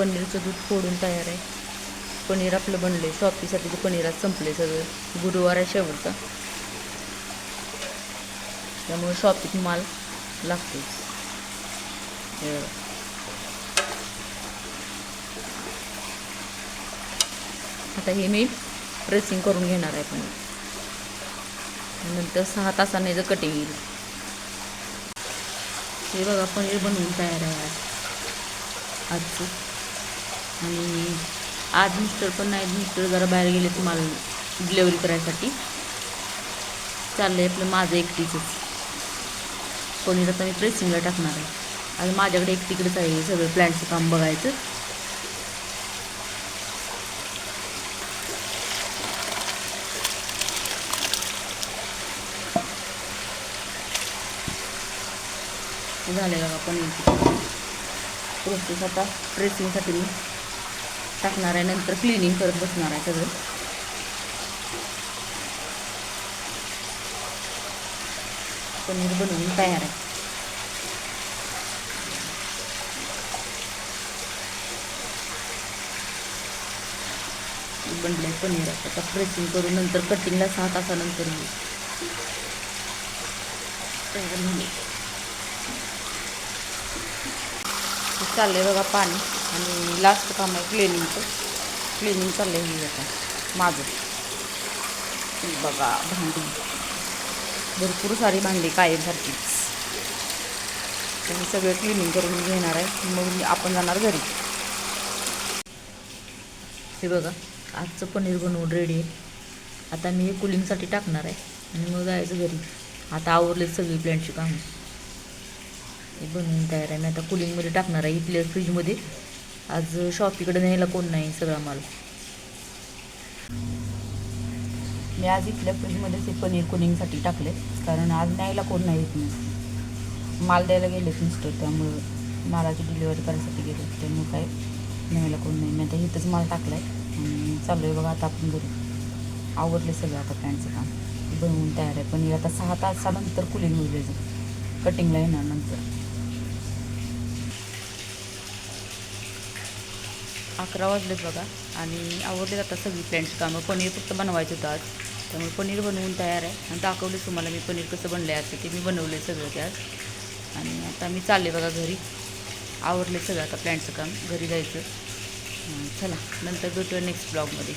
पनीरचं दूध फोडून तयार आहे. पनीर आपलं बनले शॉपीसाठी ते पनीर आज आहे सगळं. गुरुवार आहे शेवटचा. त्यामुळे शॉपीत माल लागतोच. आता हे मी प्रेसिंग करून घेणार आहे पनीर नंतर सहा तासाने जर कटिंग येईल. हे बघा पनीर बनवून तयार आहे आज. आजचं. आणि आज मिस्टर पण नाही मिस्टर जरा बाहेर गेले तुम्हाला डिलेवरी करायसाठी. चाललंय आपलं माझं एकटीचंच. पनीर आता मी प्रेसिंगला टाकणार आहे. आणि माझ्याकडे एकटीकडेच आहे सगळं प्लॅनचं काम बघायचं. हे का बघा पनीरची प्रोसेस आता ड्रेसिंगसाठी मी टाकणार आहे नंतर क्लिनिंग करत बसणार आहे सगळं. पनीर बनवून तयार आहे. बनलं आहे पनीर. आता प्रेसिंग करून नंतर कटिंगला सहा तासानंतर येईल तयार चाललंय बघा पाणी. आणि लास्ट काम आहे क्लिनिंगचं क्लिनिंग चाललं हे आता माझं. बघा भांडी. भरपूर सारी भांडी कायमसारखीच तर मी सगळं क्लिनिंग करून घेणार आहे. मग मी आपण जाणार घरी. हे बघा आजचं पनीर बनवून रेडी आहे. आता मी हे कुलिंगसाठी टाकणार आहे. आणि मग जायचं घरी. आता आवरले सगळी प्लॅनची कामं. हे बनवून तयार आहे. मी आता कुलिंगमध्ये टाकणार आहे. इथल्या फ्रीजमध्ये आज शॉपीकडे न्यायला कोण नाही सगळा माल मी आज इथल्या फ्रीजमध्येच हे पनीर कुनिंगसाठी टाकले कारण आज न्यायला कोण नाही येत नाही. माल द्यायला गेलेत मिस्टर त्यामुळं मालाची डिलिव्हरी करायसाठी गेले त्यामुळं काय न्यायला कोण नाही. मी आता इथंच माल टाकला आहे आणि चालू आहे बघा आता आपण घरी. आवडले सगळं आता पॅन्टचं काम. बनवून तयार आहे. पनीर आता सहा तासानंतर कुलिंग होईल कटिंगला येणार नंतर. अकरा वाजलेत बघा. आणि आवडले आता सगळी फ्रेंड्स कामं. पनीर फक्त बनवायचं होतं आज. त्यामुळे पनीर बनवून तयार आहे. आणि दाखवलेच तुम्हाला मी पनीर कसं बनलं आहे असं ते मी बनवले सगळं ते आज. आणि आता मी चालले बघा घरी. आवडले सगळं आता प्लॅन्टचं काम. घरी जायचं. चला. नंतर भेटूया नेक्स्ट ब्लॉगमध्ये